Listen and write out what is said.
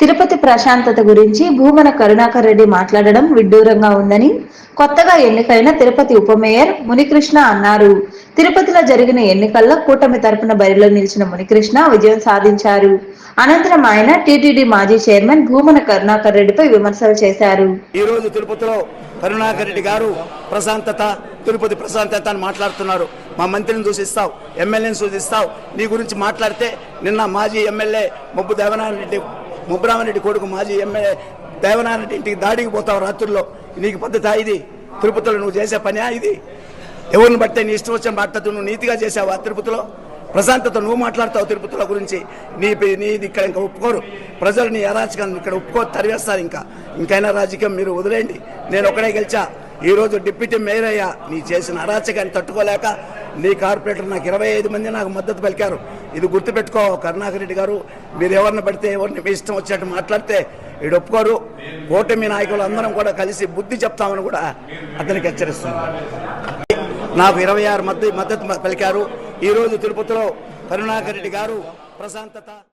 తిరుపతి ప్రశాంతత గురించి భూమన కరుణాకర్ రెడ్డి మాట్లాడడం విడ్డూరంగా ఉందని కొత్తగా ఎన్నికైన తిరుపతి ఉప మేయర్ మునికృష్ణ అన్నారు. తిరుపతిలో జరిగిన ఎన్నికల్లో కూటమి తరపున బరిలో నిలిచిన మునికృష్ణ విజయం సాధించారు. అనంతరం ఆయన టీటీడీ మాజీ చైర్మన్ భూమన కరుణాకర్ రెడ్డిపై విమర్శలు చేశారు. ఈ రోజు తిరుపతిలో కరుణాకర్ రెడ్డి గారు ప్రశాంతత తిరుపతి ప్రశాంతత అని మాట్లాడుతున్నారు. మా మంత్రిని సూచిస్తావు ఎమ్మెల్యేని సూచిస్తావు నీ గురించి మాట్లాడితే నిన్న మాజీ ఎమ్మెల్యే మబ్బు దేవనారాయణ రెడ్డి ముబ్రామరెడ్డి కొడుకు మాజీ ఎమ్మెల్యే దేవనారెడ్డి ఇంటికి దాడికి పోతావు రాత్రుల్లో. నీకు పద్ధత ఇది? తిరుపతిలో నువ్వు చేసే పని ఇది? ఎవరిని బట్టే నీ ఇష్టం వచ్చిన మాట్లాడుతూ నువ్వు నీతిగా చేసావా తిరుపతిలో? ప్రశాంతత నువ్వు మాట్లాడతావు తిరుపతిలో గురించి. నీ నీది ఇక్కడ ఇంకా ఒప్పుకోరు. ప్రజలు నీ అరాచకాన్ని ఇక్కడ ఒప్పుకో తరివేస్తారు ఇంకా. ఇంకైనా రాజకీయం మీరు వదిలేయండి. నేను ఒకడే గెలిచా. ఈరోజు డిప్యూటీ మేయర్ అయ్యా. నీ చేసిన అరాచకాన్ని తట్టుకోలేక నీ కార్పొరేటర్ నాకు ఇరవై ఐదు మంది నాకు మద్దతు పలికారు. ఇది గుర్తుపెట్టుకో కరుణాకర్ రెడ్డి గారు మీరు ఎవరిని పడితే ఎవరిని మీ ఇష్టం వచ్చినట్టు మాట్లాడితే వీడు ఒప్పుకోరు. కూటమి నాయకులు అందరం కూడా కలిసి బుద్ధి చెప్తామని కూడా అతనికి హెచ్చరిస్తున్నాను నాకు ఇరవై ఆరు మద్దతు మద్దతు పలికారు. ఈ రోజు తిరుపతిలో కరుణాకర్ రెడ్డి గారు ప్రశాంతత